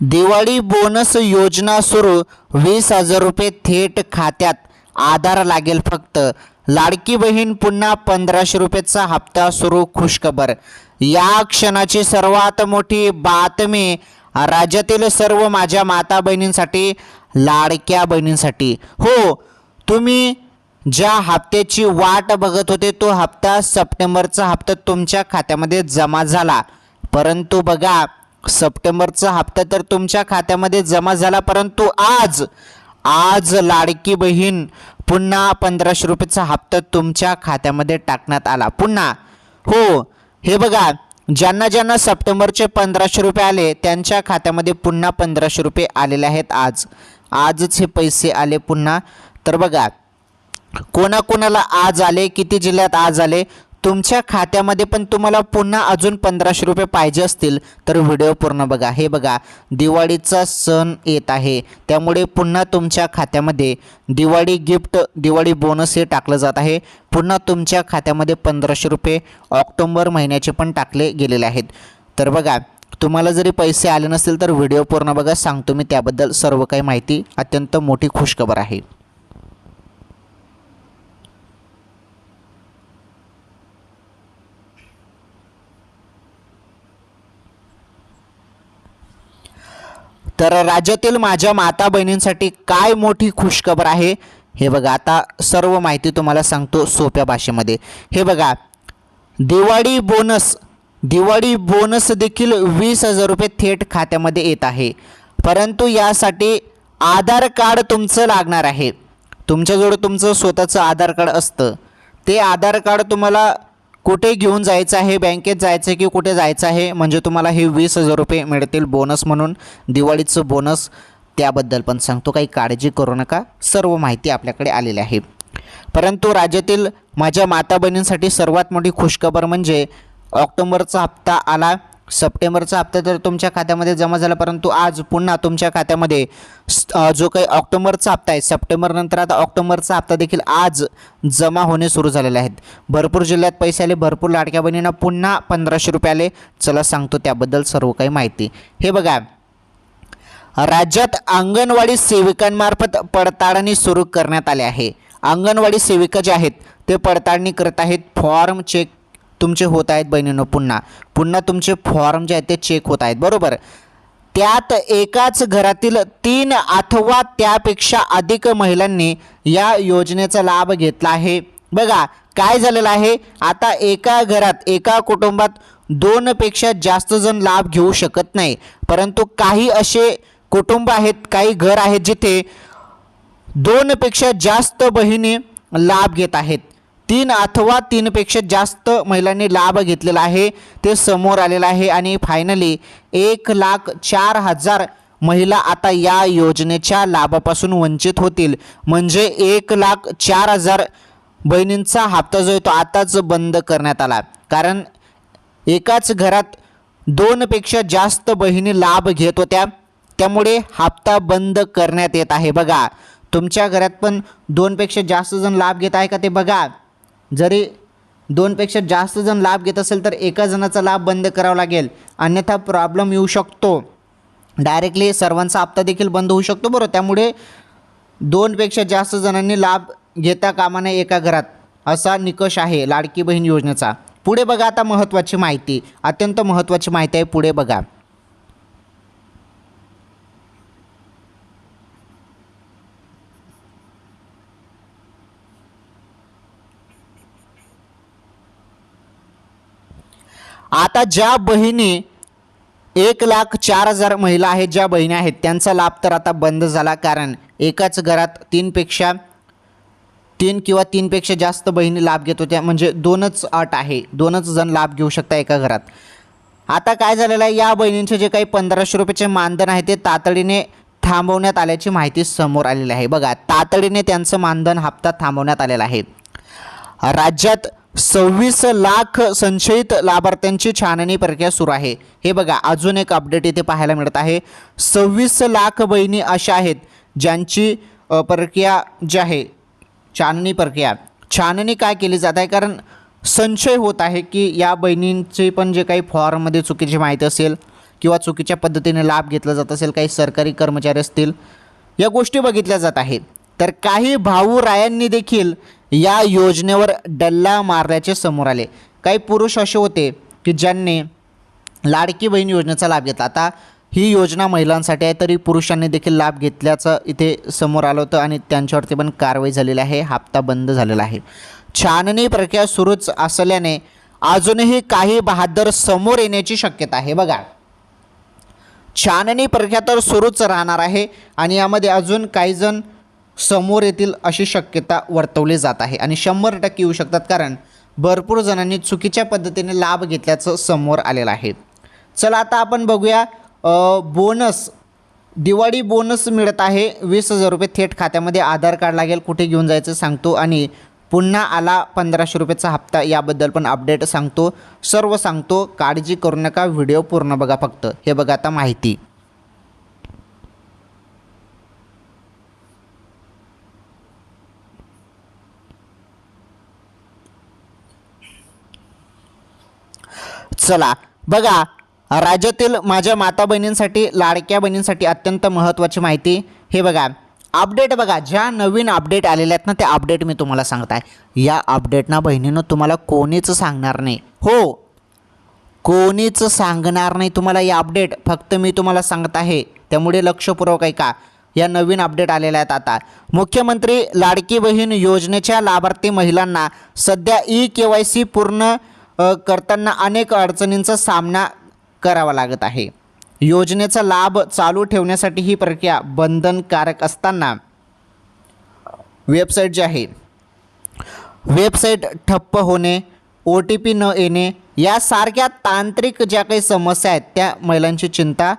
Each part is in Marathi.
दिवाळी बोनस योजना सुरू. वीस हजार रुपये थेट खात्यात. आधार लागेल फक्त. लाडकी बहीण पुन्हा पंधराशे रुपयेचा हप्ता सुरू खुशखबर. या क्षणाची सर्वात मोठी बातमी राज्यातील सर्व माझ्या माता बहिणींसाठी लाडक्या बहिणींसाठी. हो तुम्ही ज्या हप्त्याची वाट बघत होते तो हप्ता सप्टेंबरचा हप्ता तुमच्या खात्यामध्ये जमा झाला. परंतु बघा सप्टेंबरचा हप्ता तर तुमच्या खात्यामध्ये जमा झाला परंतु आज आज लाडकी बहीण पुन्हा पंधराशे रुपयेचा हप्ता तुमच्या खात्यामध्ये टाकण्यात आला. पुन्हा हो हे बघा ज्यांना ज्यांना सप्टेंबरचे पंधराशे रुपये आले त्यांच्या खात्यामध्ये पुन्हा पंधराशे रुपये आलेले आहेत आज. आजच हे पैसे आले पुन्हा. तर बघा कोणाकोणाला आज आले किती जिल्ह्यात आज आले तुमच्या खात्यामध्ये पण तुम्हाला पुन्हा अजून पंधराशे रुपये पाहिजे असतील तर व्हिडिओ पूर्ण बघा. हे बघा दिवाळीचा सण येत आहे. त्यामुळे पुन्हा तुमच्या खात्यामध्ये दिवाळी गिफ्ट दिवाळी बोनस हे टाकलं जात आहे. पुन्हा तुमच्या खात्यामध्ये पंधराशे रुपये ऑक्टोंबर महिन्याचे पण टाकले गेलेले आहेत. तर बघा तुम्हाला जरी पैसे आले नसतील तर व्हिडिओ पूर्ण बघा. सांगतो मी त्याबद्दल सर्व काही माहिती. अत्यंत मोठी खुशखबर आहे. तर राज्यातील माझ्या माता बहिणींसाठी काय मोठी खुशखबर आहे हे बघा. आता सर्व माहिती तुम्हाला सांगतो सोप्या भाषेमध्ये. हे बघा दिवाळी बोनस दिवाळी बोनस देखील वीस हजार रुपये थेट खात्यामध्ये येत आहे. परंतु यासाठी आधार कार्ड तुमचं लागणार आहे. तुमच्याजवळ तुमचं स्वतःचं आधार कार्ड असतं. ते आधार कार्ड तुम्हाला कुठे घेऊन जायचं आहे? बँकेत जायचं आहे की कुठे जायचं आहे? म्हणजे तुम्हाला हे वीस हजार रुपये मिळतील बोनस म्हणून. दिवाळीचं बोनस त्याबद्दल पण सांगतो. काही काळजी करू नका. सर्व माहिती आपल्याकडे आलेली आहे. परंतु राज्यातील माझ्या माता बहिणींसाठी सर्वात मोठी खुशखबर म्हणजे ऑक्टोबरचा हप्ता आला. सप्टेंबरचा हप्ता तर तुमच्या खात्यामध्ये जमा झाला परंतु आज पुन्हा तुमच्या खात्यामध्ये जो काही ऑक्टोबरचा हप्ता आहे सप्टेंबर नंतर आता ऑक्टोबरचा हप्ता देखील आज जमा होणे सुरू झालेले आहेत. भरपूर जिल्ह्यात पैसे आले भरपूर लाडक्या बहिणींना पुन्हा पंधराशे रुपये आले. चला सांगतो त्याबद्दल सर्व काही माहिती. हे बघा राज्यात अंगणवाडी सेविकांमार्फत पडताळणी सुरू करण्यात आले आहे. अंगणवाडी सेविका जे आहेत ते पडताळणी करत आहेत. फॉर्म चेक तुमचे होत आहेत बहिणीनं पुन्हा. पुन्हा तुमचे फॉर्म जे आहेत ते चेक होत आहेत बरोबर? त्यात एकाच घरातील तीन अथवा त्यापेक्षा अधिक महिलांनी या योजनेचा लाभ घेतला आहे. बघा काय झालेलं आहे? आता एका घरात एका कुटुंबात दोनपेक्षा जास्त जण लाभ घेऊ शकत नाही. परंतु काही असे कुटुंब आहेत काही घर आहेत जिथे दोनपेक्षा जास्त बहिणी लाभ घेत आहेत. तीन अथवा तीनपेक्षा जास्त महिलांनी लाभ घेतलेला आहे. ते समोर आलेलं आहे आणि फायनली एक लाख चार हजार महिला आता या योजनेच्या लाभापासून वंचित होतील. म्हणजे एक लाख चार हजार बहिणींचा हप्ता जो आहे तो आताच बंद करण्यात आला. कारण एकाच घरात दोनपेक्षा जास्त बहिणी लाभ घेत होत्या. त्यामुळे हप्ता बंद करण्यात येत आहे. बघा तुमच्या घरात पण दोनपेक्षा जास्त जण लाभ घेत आहे का ते बघा. जरी दोनपेक्षा जास्त जण लाभ घेत असेल तर एका जणाचा लाभ बंद करावा लागेल. अन्यथा प्रॉब्लेम येऊ शकतो. डायरेक्टली सर्वांचा हप्ता देखील बंद होऊ शकतो बरोबर त्यामुळे दोनपेक्षा जास्त जणांनी लाभ घेता कामा नये एका घरात. असा निकष आहे लाडकी बहीण योजनेचा. पुढे बघा आता महत्त्वाची माहिती. अत्यंत महत्त्वाची माहिती आहे पुढे बघा. आता ज्या बहिणी एक लाख चार हजार महिला आहेत ज्या बहिणी आहेत त्यांचा लाभ तर आता बंद झाला. कारण एकाच घरात तीनपेक्षा तीन किंवा तीनपेक्षा जास्त बहिणी लाभ घेत होत्या. म्हणजे दोनच अट आहे. दोनच जण लाभ घेऊ शकता एका घरात. आता काय झालेलं आहे? या बहिणींचे जे काही पंधराशे रुपयाचे मानधन आहे ते तातडीने थांबवण्यात आल्याची माहिती समोर आलेली आहे. बघा तातडीने त्यांचं मानधन हप्ता थांबवण्यात आलेला आहे. राज्यात सव्वीस लाख संशयित लाभार्थ्यांची छाननी प्रक्रिया सुरू आहे. हे बघा अजून एक अपडेट इथे पाहायला मिळत आहे. सव्वीस लाख बहिणी अशा आहेत ज्यांची प्रक्रिया जी आहे छाननी प्रक्रिया. छाननी काय केली जात आहे? कारण संशय होत आहे की या बहिणींचे पण जे काही फॉर्ममध्ये चुकीची माहिती असेल किंवा चुकीच्या पद्धतीने लाभ घेतला जात असेल काही सरकारी कर्मचारी असतील या गोष्टी बघितल्या जात आहेत. तर काही भाऊ रायांनी देखील या योजनेवर डल्ला मारल्याचे समोर आले. काही पुरुष असे होते की ज्यांनी लाडकी बहीण योजनेचा लाभ घेतला. आता ही योजना महिलांसाठी आहे तरी पुरुषांनी देखील लाभ घेतल्याचं इथे समोर आलं होतं आणि त्यांच्यावरती पण कारवाई झालेली आहे हप्ता बंद झालेला आहे. छाननी प्रक्रिया सुरूच असल्याने अजूनही काही बहादर समोर येण्याची शक्यता आहे. बघा. छाननी प्रक्रिया तर सुरूच राहणार आहे आणि यामध्ये अजून काही जण समोर येतील अशी शक्यता वर्तवली जात आहे. आणि शंभर टक्के येऊ शकतात कारण भरपूर जणांनी चुकीच्या पद्धतीने लाभ घेतल्याचं समोर आलेलं आहे. चला आता आपण बघूया बोनस दिवाळी बोनस मिळत आहे. वीस हजार रुपये थेट खात्यामध्ये आधार कार्ड लागेल कुठे घेऊन जायचं सांगतो. आणि पुन्हा आला पंधराशे रुपयाचा हप्ता याबद्दल पण अपडेट सांगतो. सर्व सांगतो काळजी करू नका व्हिडिओ पूर्ण बघा फक्त. हे बघा आता माहिती. चला. बघा राज्यातील माझ्या माता बहिणींसाठी लाडक्या बहिणींसाठी अत्यंत महत्त्वाची माहिती. हे बघा अपडेट बघा ज्या नवीन अपडेट आलेल्या आहेत ना त्या अपडेट मी तुम्हाला सांगत आहे. या अपडेटना बहिणीनं तुम्हाला कोणीच सांगणार नाही. हो. कोणीच सांगणार नाही तुम्हाला या अपडेट फक्त मी तुम्हाला सांगत आहे त्यामुळे लक्षपूर्वक ऐका. या नवीन अपडेट आलेल्या आहेत आता. मुख्यमंत्री लाडकी बहीण योजनेच्या लाभार्थी महिलांना सध्या ई के वाय सी पूर्ण करताना अनेक अडचणींचा सामना करावा लागत आहे. योजनेचा लाभ चालू ठेवण्यासाठी ही प्रक्रिया बंधनकारक असताना वेबसाईट जी आहे वेबसाईट ठप्प होणे ओ टी पी न येणे यासारख्या तांत्रिक ज्या काही समस्या आहेत त्या महिलांची चिंता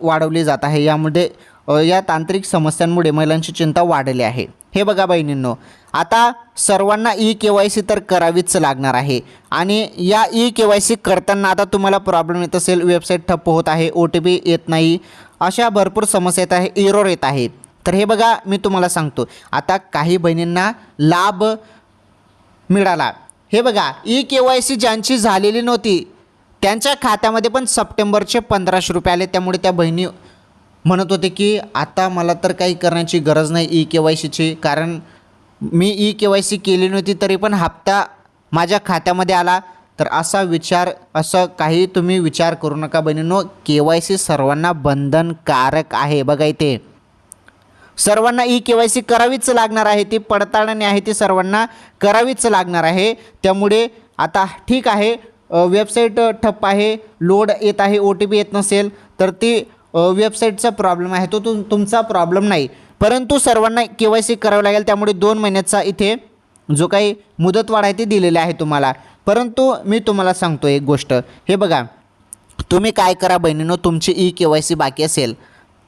वाढवली जात आहे. यामध्ये या तांत्रिक समस्यांमुळे महिलांची चिंता वाढली आहे. हे बघा बहिणींनो आता सर्वांना ई के वाय सी तर करावीच लागणार आहे आणि या ई के वाय सी करताना आता तुम्हाला प्रॉब्लेम येत असेल वेबसाईट ठप्प होत आहे ओ टी पी येत नाही अशा भरपूर समस्या येत आहे इरोर येत आहे. तर हे बघा मी तुम्हाला सांगतो आता काही बहिणींना लाभ मिळाला. हे बघा ई के वाय सी ज्यांची झालेली नव्हती त्यांच्या खात्यामध्ये पण सप्टेंबरचे पंधराशे रुपये आले त्यामुळे त्या बहिणी म्हणत होते की आता मला तर काही करण्याची गरज नाही ई के वाय सीची. कारण मी ई के वाय सी केली नव्हती तरी पण हप्ता माझ्या खात्यामध्ये आला. तर असा विचार असं काही तुम्ही विचार करू नका बहिणीनो. के वाय सी सर्वांना बंधनकारक आहे बघा इथे. सर्वांना ई के वाय सी करावीच लागणार आहे. ती पडताळणी आहे ती सर्वांना करावीच लागणार आहे. त्यामुळे आता ठीक आहे. वेबसाईट ठप्प आहे. लोड येत आहे ओ टी पी येत नसेल तर ती वेबसाईटचा प्रॉब्लेम आहे. तो तुम तुमचा प्रॉब्लेम नाही. परंतु सर्वांना के वाय सी करावं लागेल. त्यामुळे दोन महिन्याचा इथे जो काही मुदतवाढ आहे ती दिलेली आहे तुम्हाला. परंतु मी तुम्हाला सांगतो एक गोष्ट. हे बघा. तुम्ही काय करा बहिणीनो तुमची ई के वाय सी बाकी असेल.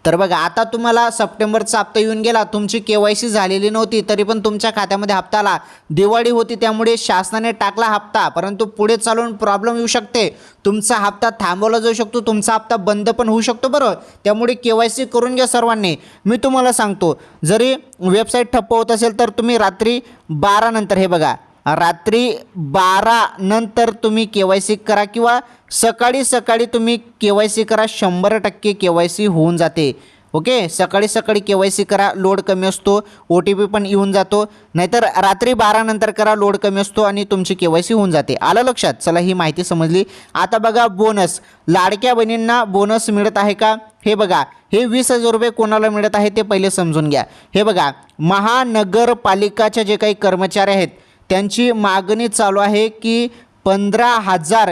तर बघा आता तुम्हाला सप्टेंबरचा हप्ता येऊन गेला. तुमची के वाय सी झालेली नव्हती तरी पण तुमच्या खात्यामध्ये हप्ता आला. दिवाळी होती त्यामुळे शासनाने टाकला हप्ता. परंतु पुढे चालून प्रॉब्लेम येऊ शकते. तुमचा हप्ता थांबवला जाऊ शकतो तुमचा हप्ता बंद पण होऊ शकतो बरं. त्यामुळे के वाय सी करून घ्या सर्वांनी. मी तुम्हाला सांगतो जरी वेबसाईट ठप्प होत असेल तर तुम्ही रात्री बारानंतर हे बघा. रात्री बारा नंतर तुम्ही के वाय सी करा किंवा सकाळी सकाळी तुम्ही के वाय सी करा शंभर टक्के के वाय सी होऊन जाते. ओके? सकाळी सकाळी के वाय सी करा लोड कमी असतो ओ टी पी पण येऊन जातो. नाहीतर रात्री बारानंतर करा लोड कमी असतो आणि तुमची के वाय सी होऊन जाते. आलं लक्षात? चला ही माहिती समजली. आता बघा बोनस लाडक्या बहिणींना बोनस मिळत आहे का? हे बघा. हे वीस हजार रुपये कोणाला मिळत आहे ते पहिले समजून घ्या. हे बघा. महानगरपालिकाच्या जे काही कर्मचारी आहेत त्यांची मागणी चालू आहे की पंधरा हजार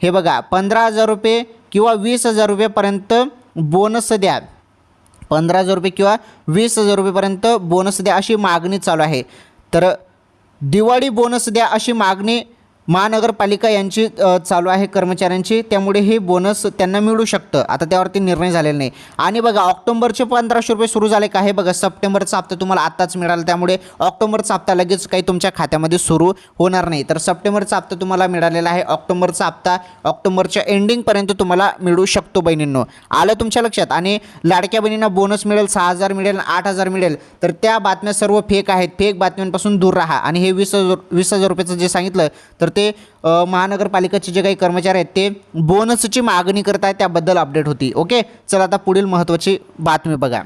हे बघा पंधरा हजार रुपये किंवा वीस हजार रुपयेपर्यंत बोनस द्या. पंधरा हजार रुपये किंवा वीस हजार रुपयेपर्यंत बोनस द्या अशी मागणी चालू आहे. तर दिवाळी बोनस द्या अशी मागणी महानगरपालिका यांची चालू आहे कर्मचाऱ्यांची. त्यामुळे हे बोनस त्यांना मिळू शकतं. आता त्यावरती निर्णय झालेला नाही. आणि बघा ऑक्टोबरचे पंधराशे रुपये सुरू झाले का? हे बघा सप्टेंबरचा हप्ता तुम्हाला आत्ताच मिळाला. त्यामुळे ऑक्टोबरचा हप्ता लगेच काही तुमच्या खात्यामध्ये सुरू होणार नाही. तर सप्टेंबरचा हप्ता तुम्हाला मिळालेला आहे. ऑक्टोबरचा हप्ता ऑक्टोबरच्या एंडिंगपर्यंत तुम्हाला मिळू शकतो बहिणींनो. आलं तुमच्या लक्षात? आणि लाडक्या बहिणींना बोनस मिळेल सहा हजार मिळेल आठ हजार मिळेल. तर त्या बातम्या सर्व फेक आहेत. फेक बातम्यांपासून दूर राहा. आणि हे वीस हजार वीस हजार रुपयाचं जे सांगितलं तर ते ते महानगरपालिकेचे जे काही कर्मचारी आहेत ते बोनसची मागणी करत आहेत त्याबद्दल अपडेट होती. ओके चला आता पुढील महत्त्वाची बातमी बघा.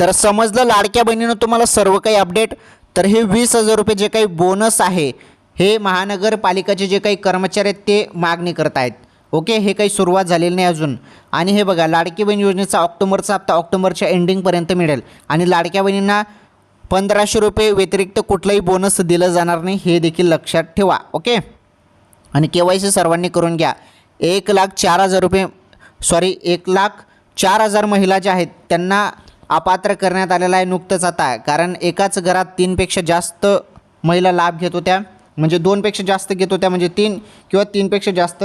तर समजलं लाडक्या बहिणीनं तुम्हाला सर्व काही अपडेट तर हे वीस हजार रुपये जे काही बोनस आहे हे महानगरपालिकाचे जे काही कर्मचारी आहेत ते मागणी करत आहेत ओके हे काही सुरुवात झालेली नाही अजून. आणि हे बघा लाडकी बहीण योजनेचा ऑक्टोबरचा हप्ता ऑक्टोबरच्या एंडिंगपर्यंत मिळेल. आणि लाडक्या बहिणींना पंधराशे रुपये व्यतिरिक्त कुठलाही बोनस दिलं जाणार नाही हे देखील लक्षात ठेवा ओके? आणि के वाय सी सर्वांनी करून घ्या. एक लाख चार हजार रुपये सॉरी एक लाख चार हजार महिला ज्या आहेत त्यांना अपात्र करण्यात आलेला आहे नुकतंच आता. कारण एकाच घरात तीनपेक्षा जास्त महिला लाभ घेत होत्या. म्हणजे दोनपेक्षा जास्त घेत होत्या म्हणजे तीन किंवा तीनपेक्षा जास्त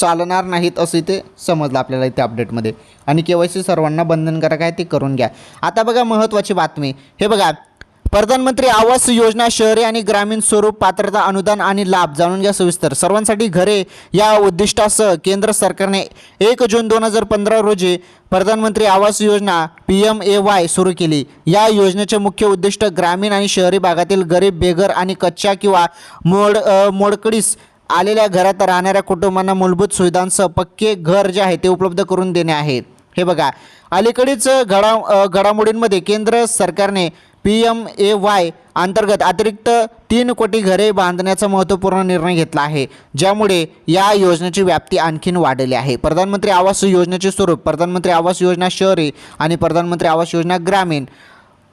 चालणार नाहीत असं इथे समजलं आपल्याला इथे अपडेटमध्ये आणि के वाय सी सर्वांना बंधनकारक आहे ते करून घ्या. आता बघा महत्त्वाची बातमी. हे बघा प्रधानमंत्री आवास योजना शहरी आणि ग्रामीण स्वरूप पात्रता अनुदान आणि लाभ जाणून घ्या सविस्तर. सर्वांसाठी घरे या उद्दिष्टासह केंद्र सरकारने एक जून दोन हजार पंधरा रोजी प्रधानमंत्री Awas Yojana P M A Y सुरू केली. या योजनेचे मुख्य उद्दिष्ट ग्रामीण आणि शहरी भागातील गरीब बेघर आणि कच्च्या किंवा मोड मोडकडीस आलेल्या घरात राहणाऱ्या कुटुंबांना मूलभूत सुविधांसह पक्के घर जे आहे ते उपलब्ध करून देणे आहे. हे बघा अलीकडेच घडा घडामोडींमध्ये केंद्र सरकारने पी एम ए वाय अंतर्गत अतिरिक्त तीन कोटी घरे बांधण्याचा महत्त्वपूर्ण निर्णय घेतला आहे ज्यामुळे या योजनेची व्याप्ती आणखीन वाढली आहे. प्रधानमंत्री आवास योजनेचे स्वरूप प्रधानमंत्री आवास योजना शहरी आणि प्रधानमंत्री आवास योजना ग्रामीण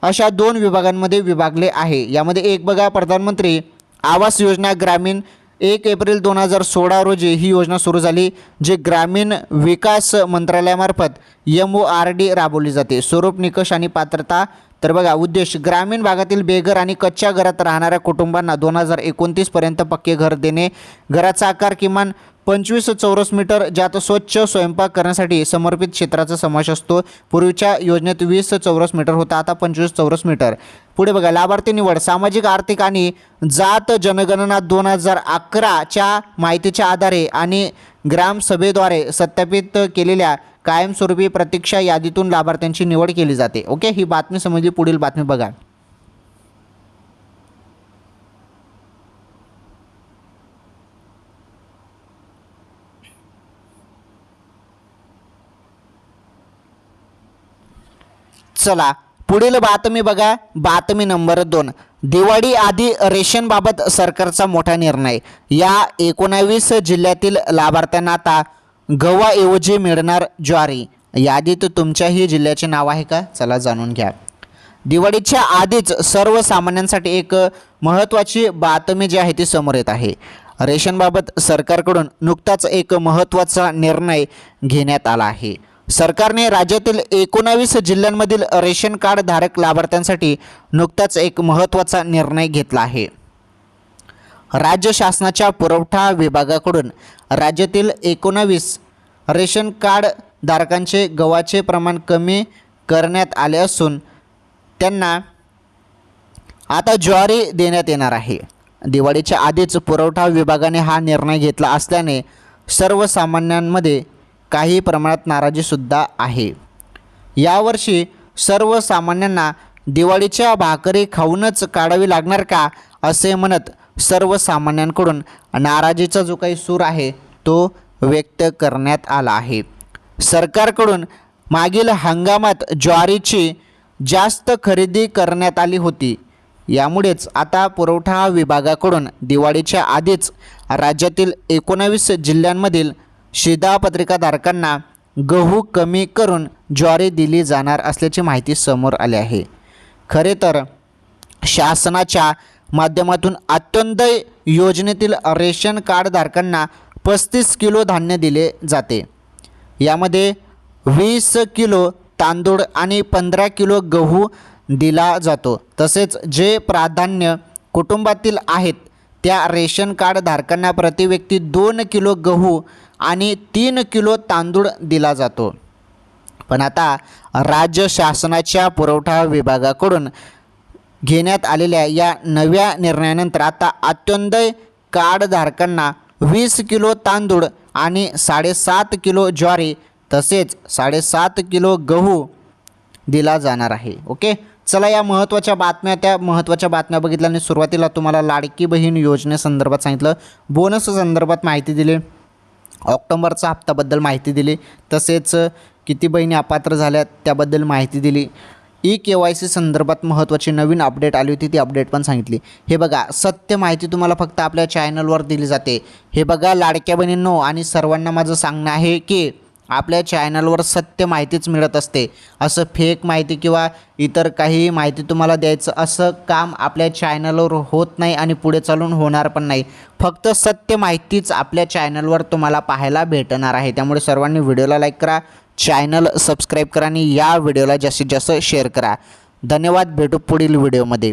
अशा दोन विभागांमध्ये विभागले आहे. यामध्ये एक बघा प्रधानमंत्री आवास योजना ग्रामीण एक एप्रिल दोन हजार सोळा रोजी ही योजना सुरू झाली जे ग्रामीण विकास मंत्रालयामार्फत एम ओ आर डी राबवली जाते. स्वरूप निकष आणि पात्रता तर बघा उद्देश ग्रामीण भागातील बेघर आणि कच्च्या घरात राहणाऱ्या कुटुंबांना दोन हजार एकोणतीसपर्यंत पक्के घर देणे घराचा आकार किमान पंचवीस चौरस मीटर ज्यात स्वच्छ स्वयंपाक करण्यासाठी समर्पित क्षेत्राचा समावेश असतो. पूर्वीच्या योजनेत वीस चौरस मीटर होता आता पंचवीस चौरस मीटर. पुढे बघा लाभार्थी निवड सामाजिक आर्थिक आणि जात जनगणना दोन हजार अकराच्या माहितीच्या आधारे आणि ग्रामसभेद्वारे सत्यापित केलेल्या कायमस्वरूपी प्रतीक्षा यादीतून लाभार्थ्यांची निवड केली जाते. ओके ही बातमी समजली पुढील बातमी बघा. चला. पुढील बातमी बघा. बातमी नंबर दोन. दिवाळी आधी रेशनबाबत सरकारचा मोठा निर्णय. या एकोणावीस जिल्ह्यातील लाभार्थ्यांना आता गव्हाऐवजी मिळणार ज्वारी. यादीत तुमच्याही जिल्ह्याचे नाव आहे का? चला जाणून घ्या. दिवाळीच्या आधीच सर्वसामान्यांसाठी एक महत्त्वाची बातमी जी आहे ती समोर येत आहे. रेशनबाबत सरकारकडून नुकताच एक महत्त्वाचा निर्णय घेण्यात आला आहे. सरकारने राज्यातील एकोणावीस जिल्ह्यांमधील रेशन कार्ड धारक लाभार्थ्यांसाठी नुकताच एक महत्त्वाचा निर्णय घेतला आहे. राज्य शासनाच्या पुरवठा विभागाकडून राज्यातील एकोणावीस रेशन कार्ड धारकांचे गव्हाचे प्रमाण कमी करण्यात आले असून त्यांना आता ज्वारी देण्यात येणार आहे. दिवाळीच्या आधीच पुरवठा विभागाने हा निर्णय घेतला असल्याने सर्वसामान्यांमध्ये काही प्रमाणात नाराजीसुद्धा आहे. यावर्षी सर्वसामान्यांना दिवाळीच्या भाकरी खाऊनच काढावी लागणार का असे म्हणत सर्वसामान्यांकडून नाराजीचा जो काही सूर आहे तो व्यक्त करण्यात आला आहे. सरकारकडून मागील हंगामात ज्वारीची जास्त खरेदी करण्यात आली होती. यामुळेच आता पुरवठा विभागाकडून दिवाळीच्या आधीच राज्यातील एकोणावीस जिल्ह्यांमधील शिधापत्रिकाधारकांना गहू कमी करून ज्वारी दिली जाणार असल्याची माहिती समोर आली आहे. खरे तर शासनाच्या माध्यमातून अंत्योदय योजनेतील रेशन कार्डधारकांना पस्तीस किलो धान्य दिले जाते. यामध्ये वीस किलो तांदूळ आणि पंधरा किलो गहू दिला जातो. तसेच जे प्राधान्य कुटुंबातील आहेत त्या रेशन कार्डधारकांना प्रतिव्यक्ती दोन किलो गहू आणि तीन किलो तांदूळ दिला जातो. पण आता राज्य शासनाच्या पुरवठा विभागाकडून घेण्यात आलेल्या या नव्या निर्णयानंतर आता अत्योदय कार्डधारकांना वीस किलो तांदूळ आणि साडेसात किलो ज्वारी तसेच साडेसात किलो गहू दिला जाणार आहे. ओके? चला या महत्त्वाच्या बातम्या त्या महत्त्वाच्या बातम्या बघितल्या आणि सुरुवातीला तुम्हाला लाडकी बहीण योजनेसंदर्भात सांगितलं. बोनस संदर्भात माहिती दिली. ऑक्टोबरचा हप्त्याबद्दल माहिती दिली. तसेच किती बहिणी अपात्र झाल्यात त्याबद्दल माहिती दिली. ई के वाय सी संदर्भात महत्त्वाची नवीन अपडेट आली होती ती अपडेट पण सांगितली. हे बघा सत्य माहिती तुम्हाला फक्त आपल्या चॅनलवर दिली जाते. हे बघा लाडक्या बहिणींनो आणि सर्वांना माझं सांगणं आहे की आपल्या चॅनलवर सत्य माहितीच मिळत असते. असं फेक माहिती किंवा इतर काही माहिती तुम्हाला द्यायचं असं काम आपल्या चॅनलवर होत नाही आणि पुढे चालून होणार पण नाही. फक्त सत्य माहितीच आपल्या चॅनलवर तुम्हाला पाहायला भेटणार आहे. त्यामुळे सर्वांनी व्हिडिओला लाईक करा चॅनल सबस्क्राईब करा आणि या व्हिडिओला जास्तीत जास्त शेअर करा. धन्यवाद भेटू पुढील व्हिडिओमध्ये